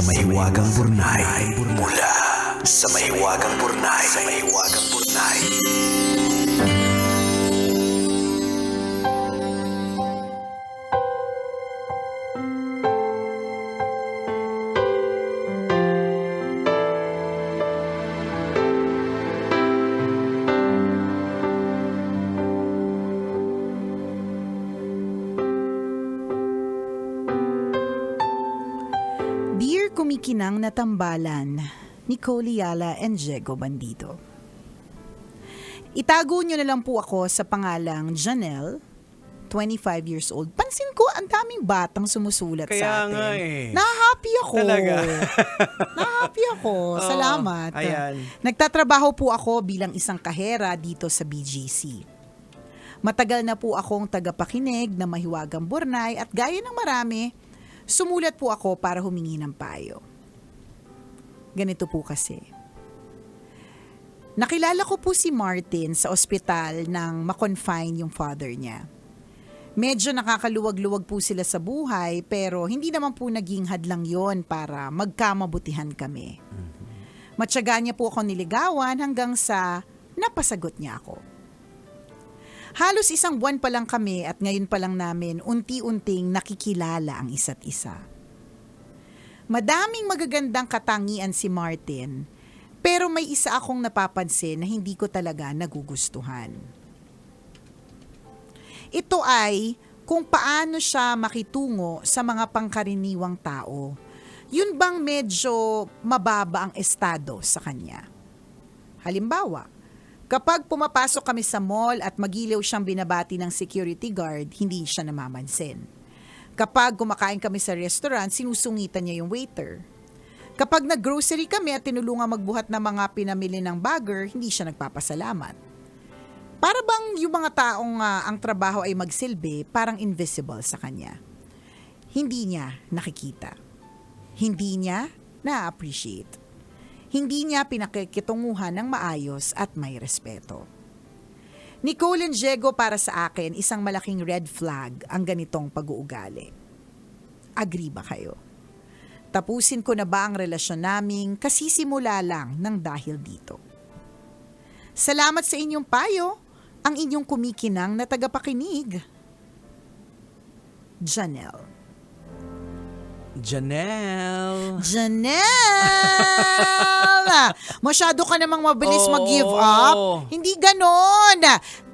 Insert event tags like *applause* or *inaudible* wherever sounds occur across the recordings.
sa mahiwagang burnay. Mula sa mahiwagang burnay. Sa mahiwagang burnay Dear Kumikinang na Tambalan, Nicole Yala and Diego Bandido. Itago niyo na lang po ako sa pangalang Janelle, 25 years old. Pansin ko, ang daming batang sumusulat Kaya sa atin. nga eh. Na-happy ako. Talaga? *laughs* Na-happy ako. *laughs* Oo, Salamat. ayan. Nagtatrabaho po ako bilang isang kahera dito sa BGC. Matagal na po akong tagapakinig na mahiwagang burnay at gaya ng marami, sumulat po ako para humingi ng payo. Ganito po kasi. Nakilala ko po si Martin sa ospital nang makonfine yung father niya. Medyo nakakaluwag-luwag po sila sa buhay pero hindi naman po naging hadlang yon para magkamabutihan kami. Matyaga niya po ako niligawan hanggang sa napasagot niya ako. Halos isang buwan pa lang kami at ngayon pa lang namin unti-unting nakikilala ang isa't isa. Madaming magagandang katangian si Martin, pero may isa akong napapansin na hindi ko talaga nagugustuhan. Ito ay kung paano siya makitungo sa mga pangkaraniwang tao. Yun bang medyo mababa ang estado sa kanya? Halimbawa, kapag pumapasok kami sa mall at magilaw siyang binabati ng security guard, hindi siya namamansin. Kapag kumakain kami sa restaurant, sinusungitan niya yung waiter. Kapag nag-grocery kami at tinulungan magbuhat ng mga pinamili ng bagger, hindi siya nagpapasalamat. Para bang yung mga taong ah, ang trabaho ay magsilbi, parang invisible sa kanya. Hindi niya nakikita. Hindi niya na-appreciate. Hindi niya pinakikitunguhan ng maayos at may respeto. Nicole and Diego para sa akin, isang malaking red flag ang ganitong pag-uugali. Agree ba kayo? Tapusin ko na ba ang relasyon naming kasisimula lang ng dahil dito? Salamat sa inyong payo, ang inyong kumikinang na tagapakinig. Janelle. Janelle. Janelle! *laughs* Masyado ka namang mabilis Oo. mag-give up. Hindi ganon.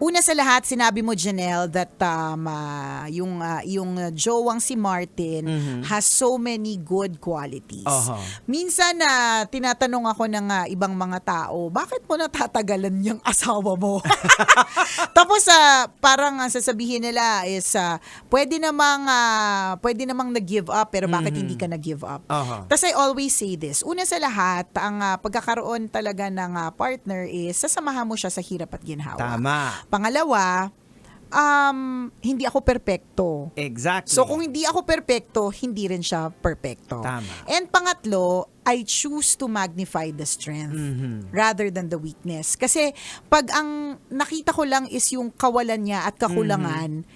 Una sa lahat, sinabi mo, Janelle, that um, ah, yung, ah, yung jowang si Martin has so many good qualities. Aha. Minsan na tinatanong ako ng ah, ibang mga tao, bakit mo natatagalan yung asawa mo? *laughs* Tapos ah, parang ang sasabihin nila is ah, pwede namang ah, pwede namang nag-give up pero bakit hindi ka nag-give up? Aha. Tapos I always say this, una sa lahat, ang ah, pagkakaroon talaga ng ah, partner is sasamahan mo siya sa hirap at ginhawa. Tama. Pangalawa, um, hindi ako perpekto. Exactly. So kung hindi ako perpekto, hindi rin siya perpekto. Tama. And pangatlo, I choose to magnify the strength Mhm. rather than the weakness. Kasi pag ang nakita ko lang is yung kawalan niya at kakulangan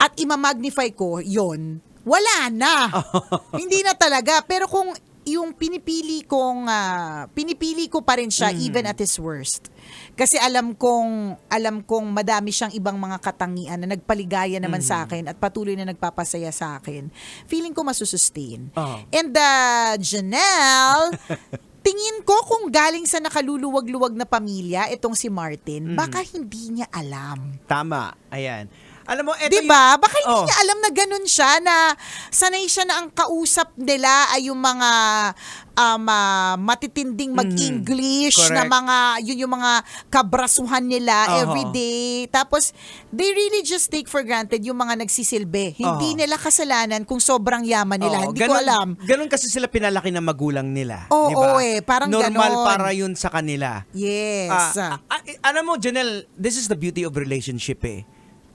at imamagnify ko yon wala na. *laughs* Hindi na talaga. Pero kung yung pinipili kong ah, pinipili ko pa rin siya even at his worst. Kasi alam kong alam kong madami siyang ibang mga katangian na nagpaligaya naman sa akin at patuloy na nagpapasaya sa akin. Feeling ko masusustain. Oo. And uh, Janelle, *laughs* tingin ko kung galing sa nakaluluwag-luwag na pamilya itong si Martin, baka hindi niya alam. Tama. Ayan. Alam mo, eto 'Di ba? Baka hindi Oh. niya alam na ganun siya na sanay siya na ang kausap nila ay yung mga um, ah, matitinding mag-English Mm-hmm. na mga yun yung mga kabrasuhan nila Oho. every day. Tapos they really just take for granted yung mga nagsisilbi. Hindi Oho. nila kasalanan kung sobrang yaman nila. Oo, hindi ko ganun- alam. Ganun kasi sila pinalaki ng magulang nila. Oo, di ba? eh, parang Normal ganon. para yun sa kanila. Yes. Ah, ah, ah, alam mo, Janelle, this is the beauty of relationship eh.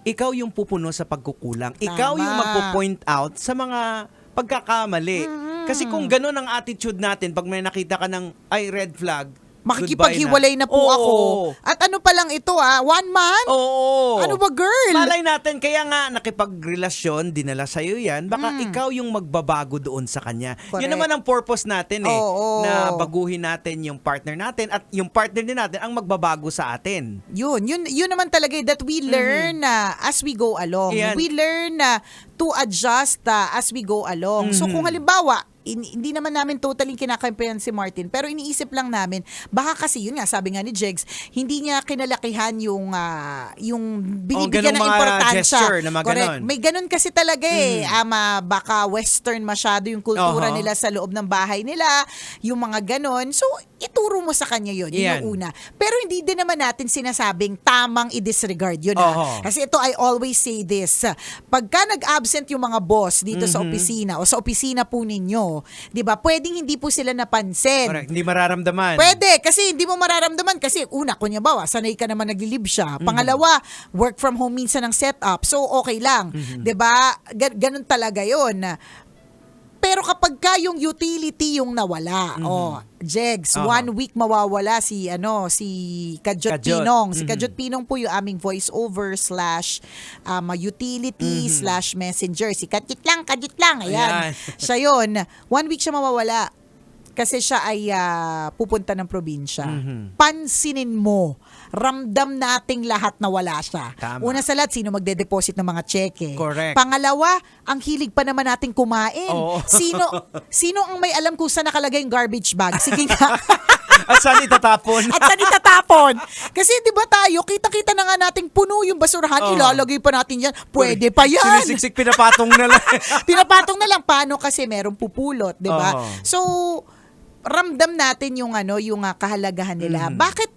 Ikaw yung pupuno sa pagkukulang. Ikaw Tama. yung magpo-point out sa mga pagkakamali. Kasi kung ganun ang attitude natin, pag may nakita ka ng, ay, red flag, makikipaghiwalay na po Oo. ako. At ano pa lang ito ah, one month? Oo. Ano ba, girl? Malay natin, kaya nga nakipagrelasyon, dinala sa'yo yan, baka ikaw yung magbabago doon sa kanya. Hmm. Correct. Yun naman ang purpose natin eh, Oo. na baguhin natin yung partner natin at yung partner din natin ang magbabago sa atin. Yun, yun, yun naman talaga eh, that we learn na as we go along. Yan. We learn na to adjust ah, as we go along. So kung halimbawa, in- hindi naman namin totally kinakampihan si Martin, pero iniisip lang namin, baka kasi yun nga, sabi nga ni Jegs, hindi niya kinalakihan yung ah, yung binibigyan ganung ng importansya. gesture na Correct. May ganun kasi talaga eh. Ama, baka western masyado yung kultura Oho. nila sa loob ng bahay nila, yung mga ganon. So, ituro mo sa kanya yun. Yun Yan. yung una. Pero hindi din naman natin sinasabing tamang i-disregard yun. Ah. Kasi ito, I always say this. Pagka nag-absent yung mga boss dito sa Mhm. opisina o sa opisina po ninyo, di ba, pwedeng hindi po sila napansin. Correct. Hindi mararamdaman. Pwede, kasi hindi mo mararamdaman kasi una, kunya bawa, sanay ka naman nag-leave siya. Pangalawa, work from home minsan ang setup. So, okay lang. 'Di ba? Gan- ganun talaga 'yon. Pero kapag ka yung utility yung nawala, oh, Jegs, Oo. one week mawawala si ano si Kajot, Kajot. Pinong. Si Mhm. Kajot Pinong po yung aming voice over slash um, utility slash messenger. Si Kajit lang, Kajit lang. Ayan. Ayan. *laughs* siya yun. One week siya mawawala kasi siya ay ah, pupunta ng probinsya. Mhm. Pansinin mo, ramdam nating lahat na wala siya. Tama. Una sa lahat, sino magde-deposit ng mga cheque? Correct. Pangalawa, ang hilig pa naman nating kumain. Oo. *laughs* Sino sino ang may alam kung saan nakalagay yung garbage bag? Sige nga. *laughs* At saan itatapon? At saan itatapon? Kasi di ba tayo, kita-kita na nga nating puno yung basurahan, Oo. ilalagay pa natin yan. Pwede pa yan. Sinisiksik, pinapatong na lang. *laughs* Pinapatong na lang paano kasi merong pupulot, 'di ba? Oo. So ramdam natin yung ano, yung ah, kahalagahan nila. Mhm. Bakit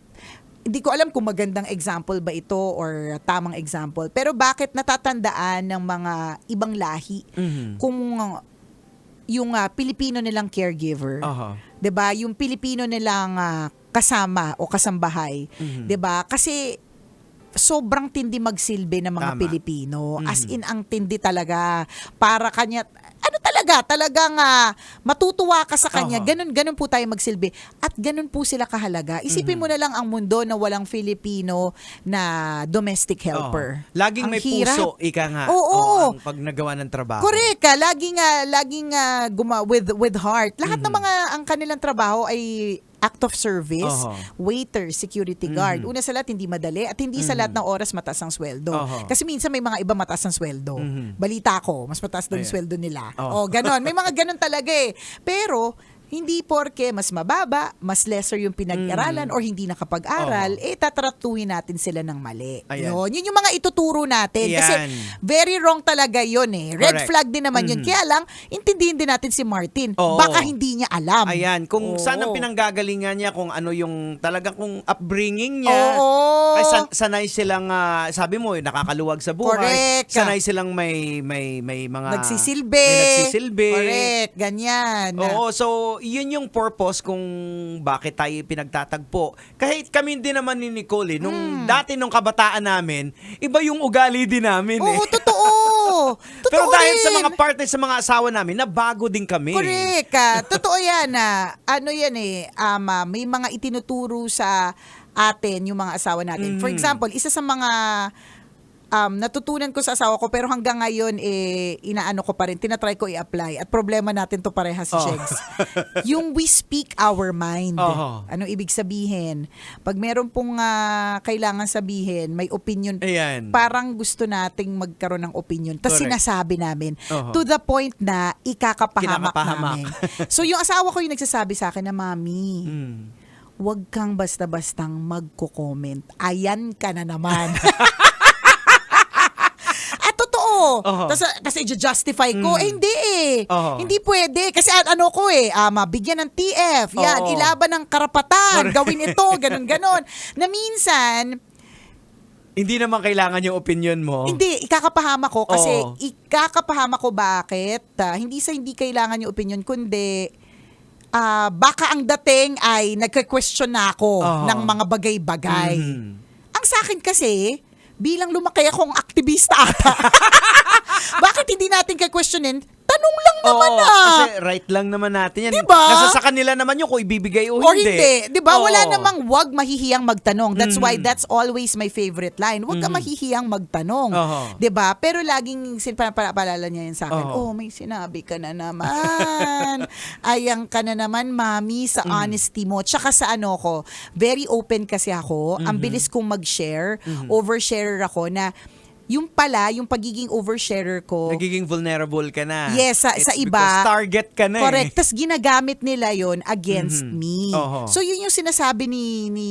hindi ko alam kung magandang example ba ito or tamang example. Pero bakit natatandaan ng mga ibang lahi Mhm. kung uh, yung ah, Pilipino nilang caregiver, Aha. 'di ba? Yung Pilipino nilang ah, kasama o kasambahay, Mhm. 'di ba? Kasi sobrang tindi magsilbi ng mga Tama. Pilipino. As Mhm. in ang tindi talaga para kanya ano talaga, talagang ah, matutuwa ka sa kanya. Oo. Ganun ganun po tayo magsilbi at ganun po sila kahalaga. Isipin mo Mhm. na lang ang mundo na walang Filipino na domestic helper. Oo. Laging Ang may hirap. puso, ika nga. Oo. ang pag nagawa ng trabaho. Correct. Laging nga, laging nga guma with with heart. Lahat ng Mhm. mga ang kanilang trabaho ay act of service, Oho. waiter, security guard. Mhm. Una sa lahat, hindi madali at hindi sa Mhm. lahat ng oras mataas ang sweldo. Oho. Kasi minsan may mga iba mataas ang sweldo. Mhm. Balita ko, mas mataas daw yung Ayan. sweldo nila. Oh. O, ganon. May mga ganon talaga eh. Pero, hindi porke mas mababa, mas lesser yung pinag-aralan Mhm. or hindi nakapag-aral, eh tatratuhin natin sila ng mali. Ayan. Yun. Yun yung mga ituturo natin. Kasi Yan. very wrong talaga yun eh. Red Correct. flag din naman yun. Mhm. Kaya lang, intindihin din natin si Martin. Oo. Baka hindi niya alam. Ayan, kung Oo. saan ang pinanggagalingan niya, kung ano yung talagang kung upbringing niya. Oo. Ay, san- sanay silang, ah, sabi mo, nakakaluwag sa buhay. Correct. Sanay silang may, may, may mga... Nagsisilbi. May nagsisilbi. Correct. Ganyan. Oo, so yun yung purpose kung bakit tayo pinagtatagpo. Kahit kami din naman ni Nicole, eh, nung dati nung kabataan namin, iba yung ugali din namin eh. Oo, totoo. *laughs* totoo Pero dahil sa rin. mga partners, sa mga asawa namin, nabago din kami. Correct. ah. *laughs* totoo yan. ah. ano yan eh, um, ah, may mga itinuturo sa atin yung mga asawa natin. For Mhm. example, isa sa mga um, natutunan ko sa asawa ko pero hanggang ngayon eh inaano ko pa rin, tinatry ko i-apply at problema natin to pareha si Oh. Shegs. *laughs* yung we speak our mind. Oo. Ano ibig sabihin? Pag meron pong ah, kailangan sabihin, may opinion Ayan. parang gusto nating magkaroon ng opinion. Tapos sinasabi namin Oho. to the point na ikakapahamak namin. so yung asawa ko yung nagsasabi sa akin na, Mami, Mm. huwag kang basta-bastang magko-comment. Ayan ka na naman. *laughs* Oho. Tapos kasi justify ko, Mm. eh hindi eh. Oho. Hindi pwede. Kasi ano ko eh, ah, mabigyan ng TF. Yan, Oo. ilaban ng karapatan. Correct. Gawin ito, *laughs* ganun, ganon. Na minsan, Hindi naman kailangan yung opinion mo. Hindi, ikakapahama ko kasi Oo. ikakapahama ko bakit? Ah, hindi sa hindi kailangan yung opinion kundi ah, baka ang dating ay nagka-question na ako Oo. ng mga bagay-bagay. Mhm. Ang sa akin kasi, bilang lumaki akong aktivista ata, *laughs* bakit hindi natin ka-questionin? Tanong lang naman Oo, ah. kasi right lang naman natin yan. Diba? Nasa sa kanila naman yung kung ibibigay o Or hindi. hindi. Di ba? Wala Oo. namang wag mahihiyang magtanong. That's why Mhm. that's always my favorite line. Wag ka mahihiyang magtanong. Oho. Di ba? Pero laging sinapalala niya yun sa akin. Oho. Oh, may sinabi ka na naman. *laughs* Ayang ka na naman, mami, sa Mm. honesty mo. Tsaka sa ano ko, very open kasi ako. Ang Mm-hmm. bilis kong mag-share. Oversharer ako na yung pala, yung pagiging oversharer ko, Nagiging vulnerable ka na. Yes, sa- It's sa iba. because target ka na Correct. eh. Tapos ginagamit nila yon against Mhm. me. Oho. So yun yung sinasabi ni, ni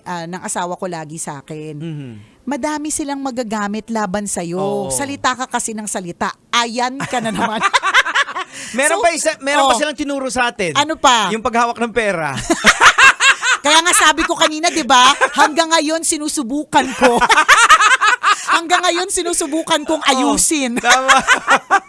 ah, ng asawa ko lagi sa akin. Mhm. Madami silang magagamit laban sa'yo. Oo. Salita ka kasi ng salita. Ayan ka na naman. *laughs* Meron So, pa isa, meron pa oh. silang tinuro sa atin. Ano pa? Yung paghawak ng pera. *laughs* Kaya nga sabi ko kanina, di ba? Hanggang ngayon sinusubukan ko. *laughs* Hanggang ngayon sinusubukan kong ayusin. Tama.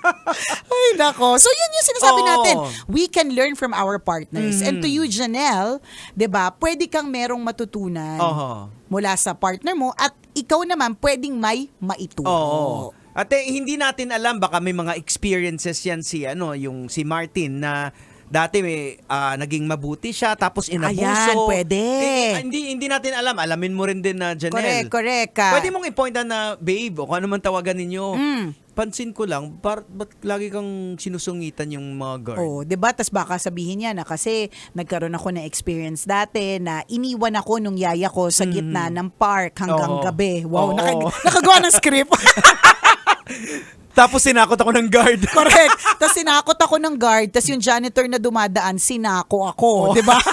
*laughs* Ay, nako. So, yun yung sinasabi Oo. natin. We can learn from our partners. And to you, Janelle, di ba, pwede kang merong matutunan Oho. mula sa partner mo at ikaw naman pwedeng may maituro. Oo. At eh, hindi natin alam baka may mga experiences yan si ano yung si Martin na dati may ah, naging mabuti siya tapos inabuso. Ayan, pwede. Eh, hindi hindi natin alam. Alamin mo rin din na Correct, Janelle. correct. ka. Pwede mong i-point na babe o kung ano man tawagan ninyo. Mm. Pansin ko lang, par, ba't lagi kang sinusungitan yung mga guard? Oh, 'di ba? Tas baka sabihin niya na kasi nagkaroon ako ng experience dati na iniwan ako nung yaya ko sa gitna ng park hanggang Mm. Oo. gabi. Wow, Oo. naka- nakagawa ng script. *laughs* Tapos sinakot ako ng guard. *laughs* Correct. Tapos sinakot ako ng guard, tapos yung janitor na dumadaan, sinako ako, Oh. ba? *laughs*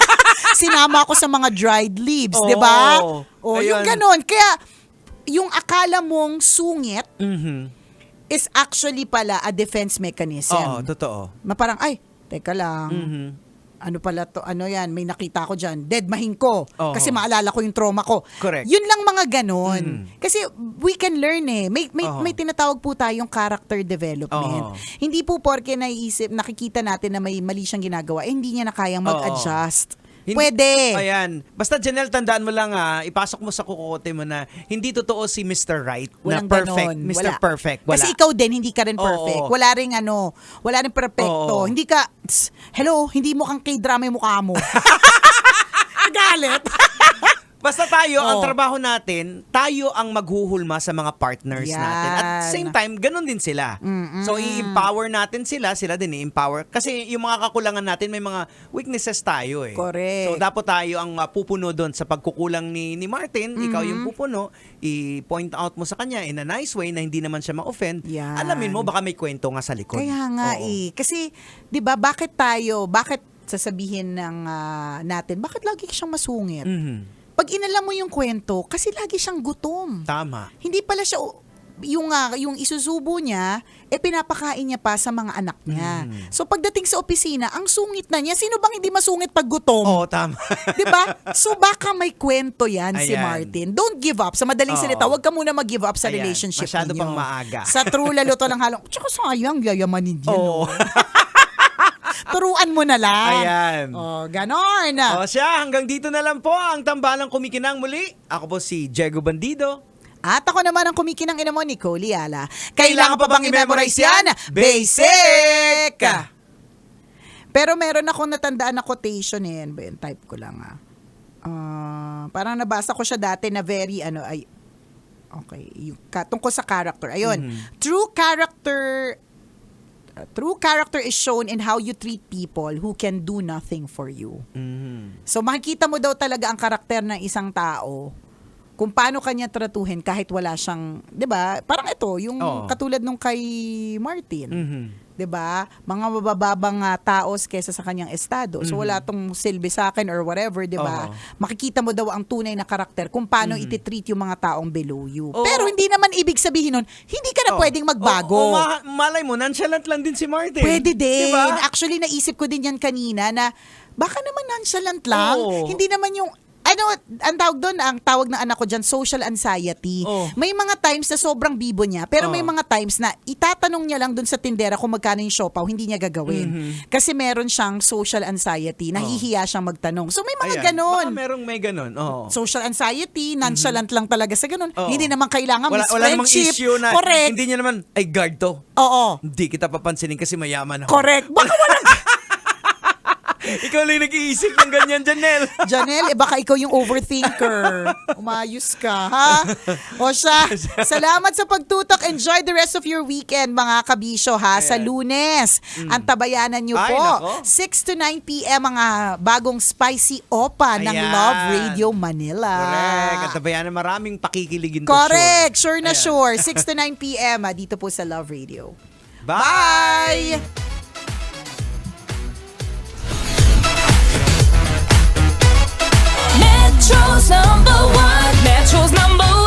Sinama ako sa mga dried leaves, 'di ba? Oo. Oh, yung Ayun. ganon. Kaya yung akala mong sungit Mhm. is actually pala a defense mechanism. Oo, totoo. Na parang, ay, teka lang. Mhm. Ano pala to, ano yan, may nakita ko dyan, dead mahin ko. Oo. Kasi maalala ko yung trauma ko. Correct. Yun lang mga ganon. Mhm. Kasi we can learn eh. May, may, Oo. may tinatawag po tayong character development. Oo. Hindi po porke naiisip, nakikita natin na may mali siyang ginagawa, eh, hindi niya na kayang mag-adjust. Hindi- Pwede. Ayan. Basta Janelle, tandaan mo lang ha, ipasok mo sa kukote mo na hindi totoo si Mr. Right Walang na perfect. ganon. Mr. Wala. Perfect. Wala. Kasi ikaw din, hindi ka rin Oo. perfect. Wala rin ano, wala rin perfecto. Oo. Hindi ka, tss, hello, hindi mo kang k-drama yung mukha mo. *laughs* Galit. Basta tayo, ang Oo. trabaho natin, tayo ang maghuhulma sa mga partners Yan. natin. At same time, ganun din sila. Mm-mm. So, i-empower natin sila, sila din i-empower. Kasi yung mga kakulangan natin, may mga weaknesses tayo eh. Correct. So, dapat tayo ang uh, pupuno doon sa pagkukulang ni, ni Martin. Ikaw Mm-hmm. yung pupuno, i-point out mo sa kanya in a nice way na hindi naman siya ma-offend. Yan. Alamin mo, baka may kwento nga sa likod. Kaya nga Oo. eh. Kasi, di ba, bakit tayo, bakit sasabihin ng ah, natin, bakit lagi siyang masungit? Mhm. Pag inalam mo yung kwento, kasi lagi siyang gutom. Tama. Hindi pala siya, yung, ah, yung isusubo niya, eh pinapakain niya pa sa mga anak niya. Mm. So pagdating sa opisina, ang sungit na niya, sino bang hindi masungit pag gutom? Oo, tama. *laughs* 'Di ba? So baka may kwento 'yan si Ayan. Martin. Don't give up. Sa madaling Oo. salita, huwag ka muna mag-give up sa Ayan. relationship Masyado ninyo. pang maaga. Sa true lalo to lang halong. Tsaka sayang, yayamanin yan. Oo. no? *laughs* Turuan mo na lang. Ayan. Oh, ganon. O siya, hanggang dito na lang po ang tambalang kumikinang muli. Ako po si Diego Bandido. At ako naman ang kumikinang ina mo, Nicole Yala. Kailangan pa bang i-memorize yan? Basic! Pero meron akong natandaan na quotation eh. Ano ba yun? Type ko lang ah. Ah, parang nabasa ko siya dati na very ano ay Okay, yung tungkol sa character. Ayun. Mhm. True character uh, true character is shown in how you treat people who can do nothing for you. Mhm. So makikita mo daw talaga ang karakter ng isang tao kung paano kanya tratuhin kahit wala siyang, 'di ba? Parang ito, yung Oo. katulad nung kay Martin. Mhm. 'Di ba? Mga mabababang uh, taos kaysa sa kanyang estado. So wala tong silbi sa akin or whatever, 'di ba? Oo. Makikita mo daw ang tunay na karakter kung paano ititreat yung mga taong below you. Oo. Pero hindi naman ibig sabihin nun, hindi ka na Oh. pwedeng magbago. O, o ma- malay mo, nonchalant lang din si Martin. Pwede din. Diba? Actually, naisip ko din yan kanina na baka naman nonchalant lang. Oo. Hindi naman yung, ano, ang tawag doon, ang tawag ng anak ko dyan, social anxiety. Oh. May mga times na sobrang bibo niya, pero may Oh. mga times na itatanong niya lang doon sa tindera kung magkano yung siopaw, hindi niya gagawin. Mm-hmm. Kasi meron siyang social anxiety, nahihiya siyang magtanong. So may mga Ayan. ganon. Baka merong may ganon. Oo. Social anxiety, nonchalant lang talaga sa ganun. Oo. Hindi naman kailangan wala, wala namang issue na Correct. hindi niya naman, ay guard to. Oo. Hindi kita papansinin kasi mayaman ako. Correct. Baka wala *laughs* Ikaw lang nag-iisip ng ganyan, Janelle. *laughs* Janelle, eh baka ikaw yung overthinker. Umayos ka, ha? O siya, *laughs* salamat sa pagtutok. Enjoy the rest of your weekend, mga kabisyo, ha? Sa lunes, ang tabayanan nyo Mm. Ay, po. nako. 6 to 9 p.m. mga bagong spicy opa ng Ayan. Love Radio Manila. Correct. At tabayan na maraming pakikiligin to Correct. Sure na Ayan. sure. 6 to 9 p.m. ah, dito po sa Love Radio. Bye! Bye! Metro's number one. Metro's number one.